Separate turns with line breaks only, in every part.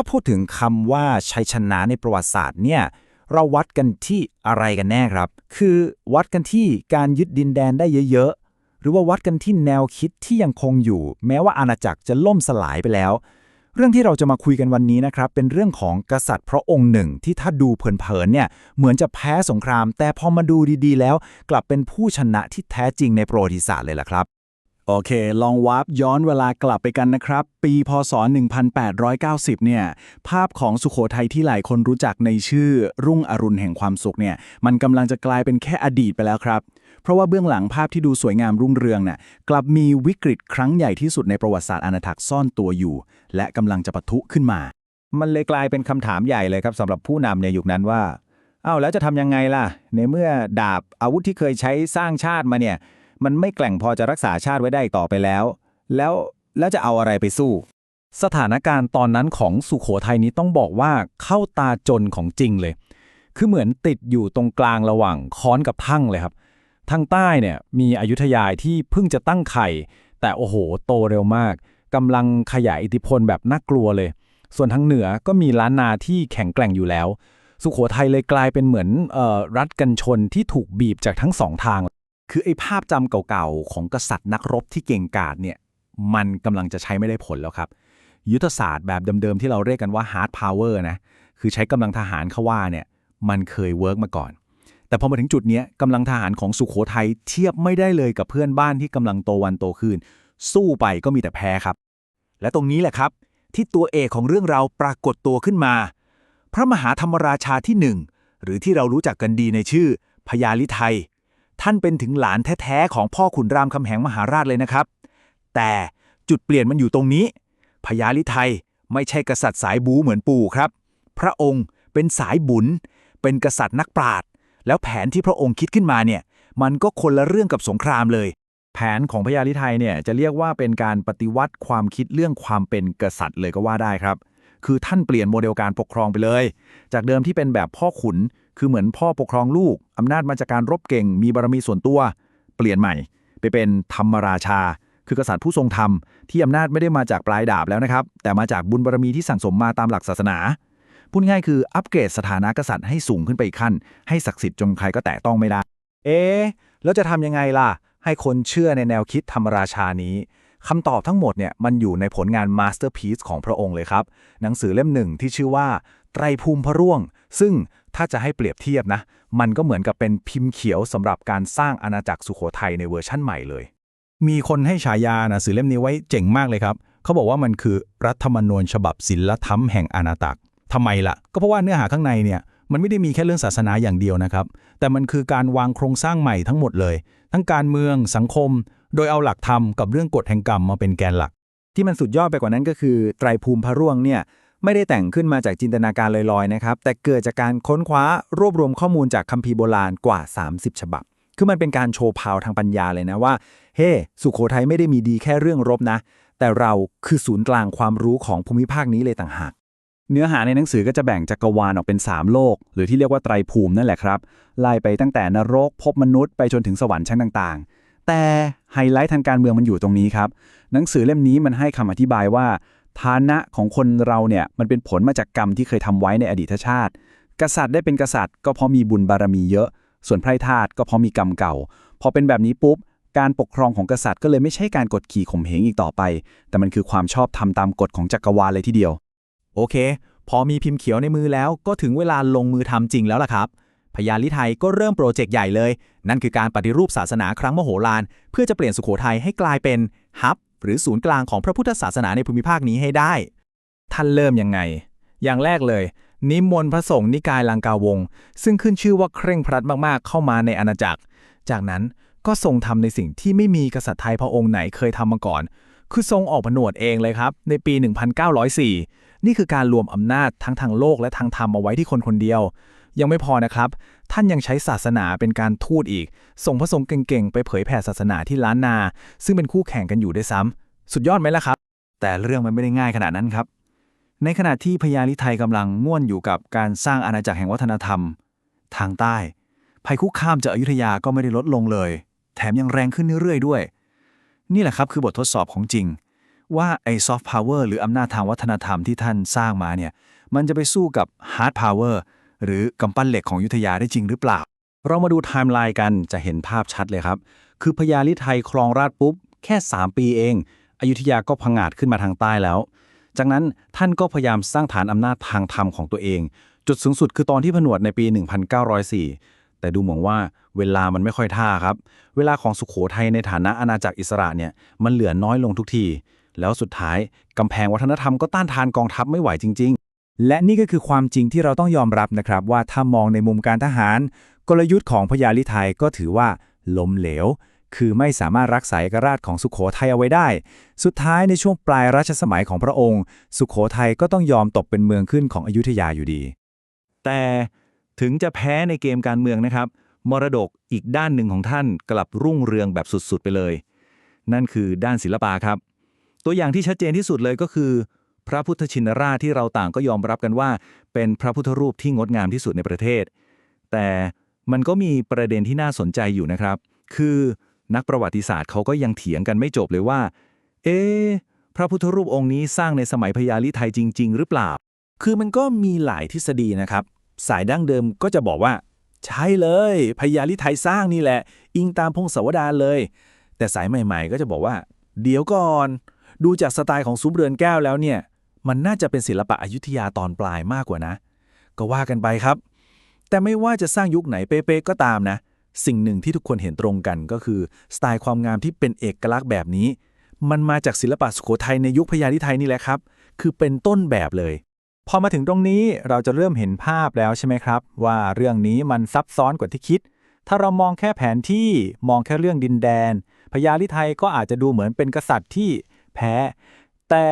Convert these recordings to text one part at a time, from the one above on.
ถ้าพูดถึงคำว่าชัยชนะในประวัติศาสตร์เนี่ยเราวัดกันที่อะไรกันแน่ครับ คือวัดกันที่การยึดดินแดนได้เยอะๆ หรือว่าวัดกันที่แนวคิดที่ยังคงอยู่ แม้ว่าอาณาจักรจะล่มสลายไปแล้ว เรื่องที่เราจะมาคุยกันวันนี้นะครับ เป็นเรื่องของกษัตริย์พระองค์หนึ่ง ที่ถ้าดูเผินๆเนี่ยเหมือนจะแพ้สงคราม แต่พอมาดูดีๆ แล้ว กลับเป็นผู้ชนะที่แท้จริงในประวัติศาสตร์เลยล่ะครับ
โอเค ลองวาร์ปย้อนเวลากลับไปกันนะครับ ปีพศ 1890 เนี่ย ภาพของสุโขทัยที่หลายคนรู้จักในชื่อรุ่งอรุณแห่งความสุขเนี่ย มันกำลังจะกลายเป็นแค่อดีตไปแล้วครับ เพราะว่าเบื้องหลังภาพที่ดูสวยงามรุ่งเรืองน่ะกลับมีวิกฤตครั้งใหญ่ที่สุดในประวัติศาสตร์อาณาจักรซ่อนตัวอยู่ และกำลังจะปะทุขึ้นมา
มันเลยกลายเป็นคำถามใหญ่เลยครับสำหรับผู้นำในยุคนั้นว่า เอ้าแล้วจะทำยังไงล่ะ ในเมื่อดาบอาวุธที่เคยใช้สร้างชาติมาเนี่ย มันไม่แกล่งพอจะรักษาชาติไว้ได้ต่อไปแล้ว แล้วแล้วจะเอาอะไรไปสู้
สถานการณ์ตอนนั้นของสุโขทัยนี้ต้องบอกว่าเข้าตาจนของจริงเลย คือเหมือนติดอยู่ตรงกลางระหว่างค้อนกับทั่งเลยครับ ทางใต้เนี่ยมีอยุธยาที่เพิ่งจะตั้งไข่ แต่โอ้โหโตเร็วมากกำลังขยายอิทธิพลแบบน่ากลัวเลย ส่วนทางเหนือก็มีล้านนาที่แข็งแกร่งอยู่แล้ว สุโขทัยเลยกลายเป็นเหมือนเอ่อรัฐกันชนที่ถูกบีบจากทั้งสองทาง
คือไอ้ภาพจำเก่าๆ ของกษัตริย์นักรบที่เก่งกาจเนี่ยมันกำลังจะใช้ไม่ได้ผลแล้วครับ ยุทธศาสตร์แบบเดิมๆ ที่เราเรียกกันว่า hard power นะคือใช้กำลังทหารเขาว่าเนี่ยมันเคยเวิร์กมาก่อน แต่พอมาถึงจุดนี้กำลังทหารของสุขโขทัยเทียบไม่ได้เลยกับเพื่อนบ้านที่กำลังโตวันโตขึ้นสู้ไปก็มีแต่แพ้ครับ
และตรงนี้แหละครับ ที่ตัวเอกของเรื่องเราปรากฏตัวขึ้นมา พระมหาธรรมราชาที่หนึ่งหรือที่เรารู้จักกันดีในชื่อพญาลิไทย ท่านเป็นถึงหลานแท้ๆของพ่อขุนรามคำแหงมหาราชเลยนะครับ แต่จุดเปลี่ยนมันอยู่ตรงนี้พญาลิไทยไม่ใช่กษัตริย์สายบูเหมือนปู่ครับ พระองค์เป็นสายบุญ เป็นกษัตริย์นักปราชญ์แล้วแผนที่พระองค์คิดขึ้นมาเนี่ย มันก็คนละเรื่องกับสงครามเลย
แผนของพญาลิไทยเนี่ยจะเรียกว่าเป็นการปฏิวัติความคิดเรื่องความเป็นกษัตริย์เลยก็ว่าได้ครับ คือท่านเปลี่ยนโมเดลการปกครองไปเลย จากเดิมที่เป็นแบบพ่อขุน คือเหมือนพ่อปกครองลูก อำนาจมาจากการรบเก่ง มีบารมีส่วนตัว เปลี่ยนใหม่ ไปเป็นธรรมราชา คือกษัตริย์ผู้ทรงธรรม ที่อำนาจไม่ได้มาจากปลายดาบแล้วนะครับ แต่มาจากบุญบารมีที่สั่งสมมาตามหลักศาสนา พูดง่ายคืออัปเกรดสถานะกษัตริย์ให้สูงขึ้นไปอีกขั้น ให้ศักดิ์สิทธิ์จนใครก็แตะต้องไม่ได้
เอ๊ะแล้วจะทำยังไงล่ะ ให้คนเชื่อในแนวคิดธรรมราชานี้คำตอบทั้งหมดเนี่ยมันอยู่ในผลงานมาสเตอร์พี e ของพระองค์เลยครับ หนังสือเล่มหนึ่งที่ชื่อว่า ไตรภูมิพระร่วง ซึ่งถ้าจะให้เปรียบเทียบนะ มันก็เหมือนกับเป็นพิมพ์เขียวสำหรับการสร้างอาณาจักรสุโขทัยในเวอร์ชั่นใหม่เลย
มีคนให้ฉายาหนังสือเล่มนี้ไว้เจ๋งมากเลยครับ เขาบอกว่ามันคือรัฐธรรมนูญฉบับศิลธรรมแห่งอาณาจักรทำไมล่ะ ก็เพราะว่าเนื้อหาข้างในเนี่ยมันไม่ได้มีแค่เรื่องศาสนาอย่างเดียวนะครับ แต่มันคือการวางโครงสร้างใหม่ทั้งหมดเลย ทั้งการเมืองสังคม โดยเอาหลักธรรมกับเรื่องกฎแห่งกรรมมาเป็นแกนหลัก
ที่มันสุดยอดไปกว่านั้นก็คือไตรภูมิพระร่วงเนี่ย ไม่ได้แต่งขึ้นมาจากจินตนาการลอยๆนะครับ แต่เกิดจากการค้นคว้ารวบรวมข้อมูลจากคัมภีร์โบราณกว่า 30 ฉบับ คือมันเป็นการโชว์พาวทางปัญญาเลยนะว่า เฮ้สุโขทัยไม่ได้มีดีแค่เรื่องรบนะ แต่เราคือศูนย์กลางความรู้ของภูมิภาคนี้เลยต่างหาก
เนื้อหาในหนังสือก็จะแบ่งจักรวาลออกเป็น 3 โลก หรือที่เรียกว่าไตรภูมินั่นแหละครับ ไล่ไปตั้งแต่นรกพบมนุษย์ไปจนถึงสวรรค์ชั้นต่างๆ แต่ไฮไลท์ทางการเมืองมันอยู่ตรงนี้ครับ หนังสือเล่มนี้มันให้คำอธิบายว่า ฐานะของคนเราเนี่ยมันเป็นผลมาจากกรรมที่เคยทำไว้ในอดีตชาติ กษัตริย์ได้เป็นกษัตริย์ ก็เพราะมีบุญบารมีเยอะ ส่วนไพร่ทาสก็เพราะมีกรรมเก่า พอเป็นแบบนี้ปุ๊บ การปกครองของกษัตริย์ก็เลยไม่ใช่การกดขี่ข่มเหงอีกต่อไป แต่มันคือความชอบธรรมตามกฎของจักรวาลเลยทีเดียว
โอเค พอมีพิมพ์เขียวในมือแล้ว ก็ถึงเวลาลงมือทำจริงแล้วล่ะครับพญาลิไทยก็เริ่มโปรเจกต์ใหญ่เลย นั่นคือการปฏิรูปศาสนาครั้งมโหฬารเพื่อจะเปลี่ยนสุโขทัยให้กลายเป็นฮับ หรือศูนย์กลางของพระพุทธศาสนาในภูมิภาคนี้ให้ได้ ท่านเริ่มยังไง อย่างแรกเลย นิมนต์พระสงฆ์นิกายลังกาวง ซึ่งขึ้นชื่อว่าเคร่งครัดมากๆ เข้ามาในอาณาจักร จากนั้นก็ทรงทำในสิ่งที่ไม่มีกษัตริย์ไทยพระองค์ไหนเคยทำมาก่อน คือทรงออกผนวดเองเลยครับ ในปี 1904 นี่คือการรวมอำนาจทั้งทางโลกและทางธรรมเอาไว้ที่คนคนเดียว ยังไม่พอนะครับ ท่านยังใช้ศาสนาเป็นการทูตอีก ส่งพระสงฆ์เก่งๆ ไปเผยแผ่ศาสนาที่ล้านนา ซึ่งเป็นคู่แข่งกันอยู่ด้วยซ้ำสุดยอดไหมล่ะครับ แต่เรื่องมันไม่ได้ง่ายขนาดนั้นครับ ในขณะที่พญาลิไทยกำลังง่วนอยู่กับการสร้างอาณาจักรแห่งวัฒนธรรม ทางใต้ ภัยคุกคามจากอยุธยาก็ไม่ได้ลดลงเลย แถมยังแรงขึ้นเรื่อยๆด้วย นี่แหละครับคือบททดสอบของจริง
ว่าไอ้ซอฟต์พาวเวอร์หรืออำนาจทางวัฒนธรรมที่ท่านสร้างมาเนี่ยมันจะไปสู้กับฮาร์ดพาวเวอร์ หรือกำปั้นเหล็กของยุทธยาได้จริงหรือเปล่า
เรามาดูไทม์ไลน์กันจะเห็นภาพชัดเลยครับ คือพญาลิไทยครองราชปุ๊บ แค่ 3 ปีเอง อยุธยาก็พังอาจขึ้นมาทางใต้แล้ว จากนั้นท่านก็พยายามสร้างฐานอำนาจทางธรรมของตัวเอง จุดสูงสุดคือตอนที่ผนวดในปี 1904 แต่ดูเหมือนว่าเวลามันไม่ค่อยท่าครับ เวลาของสุขโขทัยในฐานะอาณาจักรอิสระเนี่ยมันเหลือน้อยลงทุกทีแล้วสุดท้ายกำแพงวัฒนธรรมก็ต้านทานกองทัพไม่ไหวจริง
และนี่ก็คือความจริงที่เราต้องยอมรับนะครับ ว่าถ้ามองในมุมการทหาร กลยุทธ์ของพญาลิไทยก็ถือว่าล้มเหลว คือไม่สามารถรักษาเอกราชของสุขโขทัยเอาไว้ได้ สุดท้ายในช่วงปลายรัชสมัยของพระองค์ สุขโขทัยก็ต้องยอมตกเป็นเมืองขึ้นของอยุธยาอยู่ดี
แต่ถึงจะแพ้ในเกมการเมืองนะครับ มรดกอีกด้านหนึ่งของท่านกลับรุ่งเรืองแบบสุดๆไปเลย นั่นคือด้านศิลปะครับ ตัวอย่างที่ชัดเจนที่สุดเลยก็คือ พระพุทธชินราชที่เราต่างก็ยอมรับกันว่า เป็นพระพุทธรูปที่งดงามที่สุดในประเทศ แต่มันก็มีประเด็นที่น่าสนใจอยู่นะครับ คือนักประวัติศาสตร์เขาก็ยังเถียงกันไม่จบเลยว่า เอ๊ะพระพุทธรูปองค์นี้สร้างในสมัยพญาลิไทยจริง ๆ หรือเปล่า
คือมันก็มีหลายทฤษฎีนะครับ สายดั้งเดิมก็จะบอกว่า ใช่เลยพญาลิไทยสร้างนี่แหละ อิงตามพงศาวดารเลย แต่สายใหม่ ๆ ก็จะบอกว่า เดี๋ยวก่อน ดูจากสไตล์ของซุ้มเรือนแก้วแล้วเนี่ย มันน่าจะเป็นศิลปะอยุธยาตอนปลายมากกว่านะ ก็ว่ากันไปครับ แต่ไม่ว่าจะสร้างยุคไหนเป๊ะๆก็ตามนะ สิ่งหนึ่งที่ทุกคนเห็นตรงกันก็คือ สไตล์ความงามที่เป็นเอกลักษณ์แบบนี้ มันมาจากศิลปะสุโขทัยในยุคพญาลิไทยนี่แหละครับ คือเป็นต้นแบบเลย พอมาถึงตรงนี้เราจะเริ่มเห็นภาพแล้วใช่ไหมครับ ว่าเรื่องนี้มันซับซ้อนกว่าที่คิด ถ้าเรามองแค่แผนที่มองแค่เรื่องดินแดนพญาลิไทยก็อาจจะดูเหมือนเป็นกษัตริย์ที่แพ้ แต่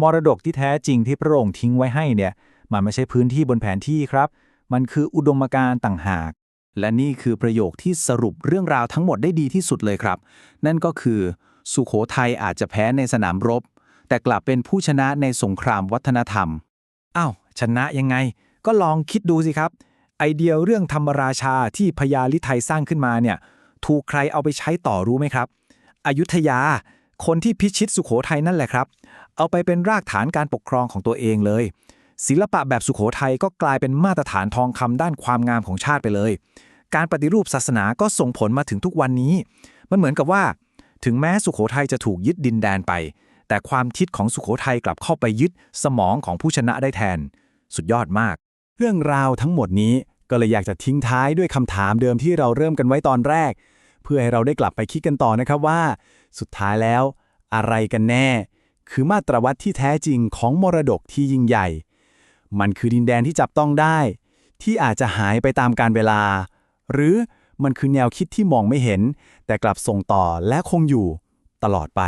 มรดกที่แท้จริงที่พระองค์ทิ้งไว้ให้เนี่ยมันไม่ใช่พื้นที่บนแผนที่ครับ มันคืออุดมการณ์ต่างหาก และนี่คือประโยคที่สรุปเรื่องราวทั้งหมดได้ดีที่สุดเลยครับ นั่นก็คือสุขโขทัยอาจจะแพ้ในสนามรบ แต่กลับเป็นผู้ชนะในสงครามวัฒนธรรมอ้าวชนะยังไง ก็ลองคิดดูสิครับ ไอเดียเรื่องธรรมราชาที่พญาลิไทยสร้างขึ้นมาเนี่ยถูกใครเอาไปใช้ต่อรู้ไหมครับ อยุธยา คนที่พิชิตสุขโขทัยนั่นแหละครับ เอาไปเป็นรากฐานการปกครองของตัวเองเลย ศิลปะแบบสุขโขทัยก็กลายเป็นมาตรฐานทองคำด้านความงามของชาติไปเลย การปฏิรูปศาสนาก็ส่งผลมาถึงทุกวันนี้ มันเหมือนกับว่า ถึงแม้สุขโขทัยจะถูกยึดดินแดนไป แต่ความคิดของสุขโขทัยกลับเข้าไปยึดสมองของผู้ชนะได้แทน สุดยอดมาก เรื่องราวทั้งหมดนี้ก็เลยอยากจะทิ้งท้ายด้วยคำถามเดิมที่เราเริ่มกันไว้ตอนแรก เพื่อให้เราได้กลับไปคิดกันต่อนะครับว่า สุดท้ายแล้ว อะไรกันแน่ คือมาตรวัดที่แท้จริงของมรดกที่ยิ่งใหญ่ มันคือดินแดนที่จับต้องได้ ที่อาจจะหายไปตามการเวลา หรือมันคือแนวคิดที่มองไม่เห็น แต่กลับส่งต่อและคงอยู่ตลอดไป